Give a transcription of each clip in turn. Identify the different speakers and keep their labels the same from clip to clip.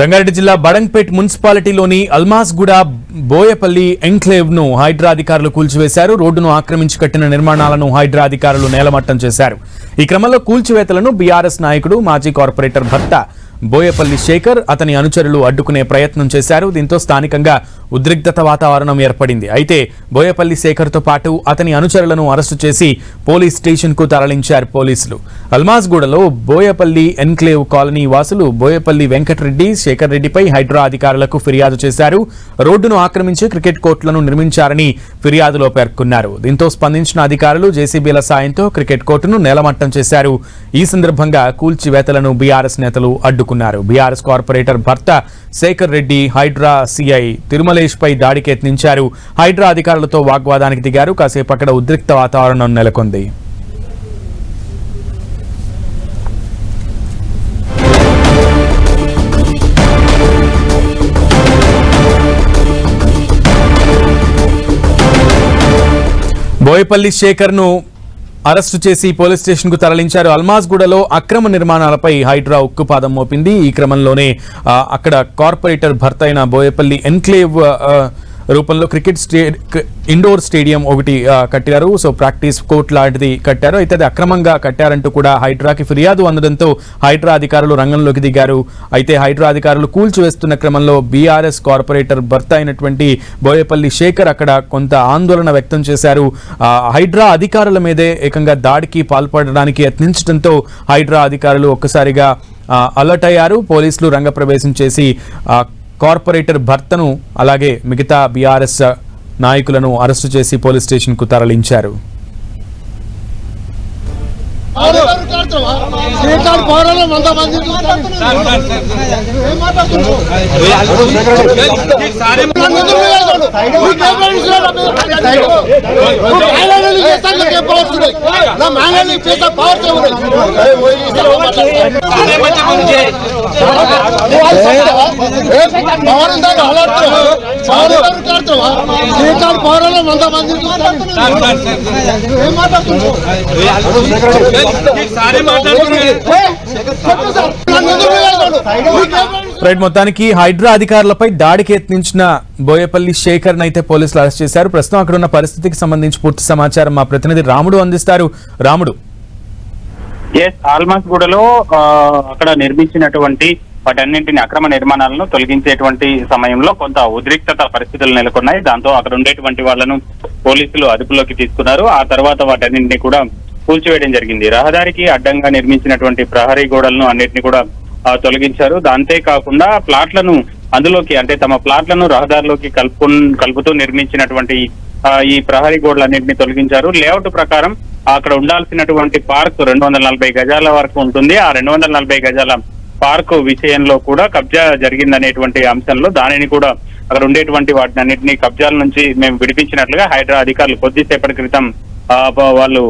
Speaker 1: రంగారెడ్డి జిల్లా బడంగ్పేట్ మున్సిపాలిటీలోని అల్మాస్గూడ బోయపల్లి ఎంక్లేవ్ను హైడ్రా అధికారులు కూల్చివేశారు. రోడ్డును ఆక్రమించి కట్టిన నిర్మాణాలను హైడ్రా అధికారులు నేలమట్టం చేశారు. ఈ క్రమంలో కూల్చివేతలను బీఆర్ఎస్ నాయకుడు మాజీ కార్పొరేటర్ భర్త బోయపల్లి శేఖర్ అతని అనుచరులు అడ్డుకునే ప్రయత్నం చేశారు. దీంతో స్థానికంగా ఉద్రిక్తత వాతావరణం ఏర్పడింది. అయితే బోయపల్లి శేఖర్తో పాటు అతని అనుచరులను అరెస్టు చేసి పోలీస్ స్టేషన్కు తరలించారు పోలీసులు. అల్మాజ్గూడలో బోయపల్లి ఎన్క్లేవ్ కాలనీ వాసులు బోయపల్లి వెంకటరెడ్డి శేఖర్ రెడ్డిపై హైడ్రా అధికారులకు ఫిర్యాదు చేశారు. రోడ్డును ఆక్రమించి క్రికెట్ కోర్టులను నిర్మించారని ఫిర్యాదులో పేర్కొన్నారు. దీంతో స్పందించిన అధికారులు జేసీబీల సాయంతో క్రికెట్ కోర్టును నేలమట్టం చేశారు. ఈ సందర్భంగా కూల్చివేతలను బీఆర్ఎస్ నేతలు అడ్డుకున్నారు. బీఆర్ఎస్ కార్పొరేటర్ భర్త శేఖర్ రెడ్డి హైడ్రా సిఐ తిరుమల పై దాడికి యత్నించారు హైడ్రా అధికారులతో వాగ్వాదానికి దిగారు. కాసేపు అక్కడ ఉద్రిక్త వాతావరణం నెలకొంది. బోయపల్లి శేఖర్ను అరెస్టు చేసి పోలీస్ స్టేషన్కు తరలించారు. అల్మాజ్గూడలో అక్రమ నిర్మాణాలపై హైడ్రా ఉక్కుపాదం మోపింది. ఈ క్రమంలోనే అక్కడ కార్పొరేటర్ భర్త అయిన బోయపల్లి ఎన్క్లేవ్ రూపంలో క్రికెట్ స్టే ఇండోర్ స్టేడియం ఒకటి కట్టారు. సో ప్రాక్టీస్ కోర్ట్ లాంటిది కట్టారు. అయితే అది అక్రమంగా కట్టారంటూ కూడా హైడ్రాకి ఫిర్యాదు అందడంతో హైడ్రా అధికారులు రంగంలోకి దిగారు. అయితే హైడ్రా అధికారులు కూల్చివేస్తున్న క్రమంలో బీఆర్ఎస్ కార్పొరేటర్ భర్త అయినటువంటి బోయపల్లి శేఖర్ అక్కడ కొంత ఆందోళన వ్యక్తం చేశారు. హైడ్రా అధికారుల మీదే ఏకంగా దాడికి పాల్పడడానికి యత్నించడంతో హైడ్రా అధికారులు ఒక్కసారిగా అలర్ట్ అయ్యారు. పోలీసులు రంగప్రవేశం చేసి కార్పొరేటర్ భర్తను అలాగే మిగతా బీఆర్ఎస్ నాయకులను అరెస్టు చేసి పోలీస్ స్టేషన్కు తరలించారు
Speaker 2: పవర్స్ పవర్ కాడుతున్నావా? వంద మంది ఏం మాట్లాడుతున్నావు?
Speaker 1: రైట్ మొత్తానికి హైడ్రా అధికారులపై దాడికి యత్నించిన బోయపల్లి శేఖర్ అయితే పోలీసులు అరెస్ట్ చేశారు ప్రస్తుతం అక్కడ ఉన్న పరిస్థితికి సంబంధించి పూర్తి సమాచారం మా ప్రతినిధి రాముడు అందిస్తారు రాముడు
Speaker 3: ఎస్ ఆల్మాస్ గూడలో అక్కడ నిర్మించినటువంటి వాటన్నింటిని అక్రమ నిర్మాణాలను తొలగించేటువంటి సమయంలో కొంత ఉద్రిక్తత పరిస్థితులు నెలకొన్నాయి. దాంతో అక్కడ ఉండేటువంటి వాళ్ళను పోలీసులు అదుపులోకి తీసుకున్నారు. ఆ తర్వాత వాటన్నింటినీ కూడా కూల్చివేయడం జరిగింది. రహదారికి అడ్డంగా నిర్మించినటువంటి ప్రహరీ గోడలను అన్నిటిని కూడా తొలగించారు. దాంతే కాకుండా ప్లాట్లను అందులోకి అంటే తమ ప్లాట్లను రహదారిలోకి కలుపు కలుపుతూ నిర్మించినటువంటి ఈ ప్రహరీ గోడలన్నింటినీ తొలగించారు. లేఅవుట్ ప్రకారం అక్కడ ఉండాల్సినటువంటి పార్క్ రెండు వందల నలభై గజాల వరకు ఉంటుంది. ఆ రెండు వందల నలభై గజాల పార్క్ విషయంలో కూడా కబ్జా జరిగిందనేటువంటి అంశంలో దానిని కూడా అక్కడ ఉండేటువంటి వాటిని అన్నింటినీ కబ్జాల నుంచి మేము విడిపించినట్లుగా హైడ్రా అధికారులు కొద్దిసేపటి క్రితం వాళ్ళు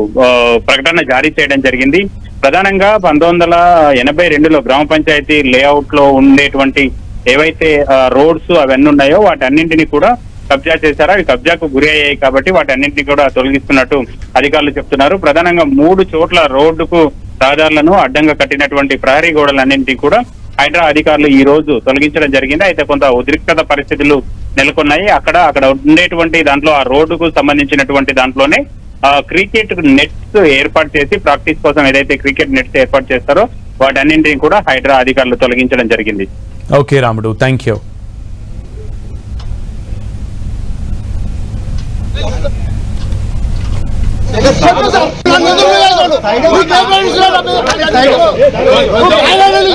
Speaker 3: ప్రకటన జారీ చేయడం జరిగింది. ప్రధానంగా పంతొమ్మిది వందల ఎనభై రెండులో గ్రామ పంచాయతీ లేఅవుట్లో ఉండేటువంటి ఏవైతే రోడ్స్ అవన్నీ ఉన్నాయో వాటన్నింటినీ కూడా కబ్జా చేశారో. అవి కబ్జాకు గురి అయ్యాయి కాబట్టి వాటన్నింటినీ కూడా తొలగిస్తున్నట్టు అధికారులు చెప్తున్నారు. ప్రధానంగా మూడు చోట్ల రోడ్డుకు రహదారులను అడ్డంగా కట్టినటువంటి ప్రహరీ గోడలన్నింటినీ కూడా హైడ్రా అధికారులు ఈ రోజు తొలగించడం జరిగింది. అయితే కొంత ఉద్రిక్తత పరిస్థితులు నెలకొన్నాయి. అక్కడ అక్కడ ఉండేటువంటి దాంట్లో ఆ రోడ్డుకు సంబంధించినటువంటి దాంట్లోనే ఆ, క్రికెట్ నెట్స్ ఏర్పాటు చేసి ప్రాక్టీస్ కోసం ఏదైతే క్రికెట్ నెట్స్ ఏర్పాటు చేస్తారో వాటన్నింటినీ కూడా హైడ్రా అధికారులు తొలగించడం జరిగింది.
Speaker 1: ఓకే రాముడు. Thank you.
Speaker 2: నన్ను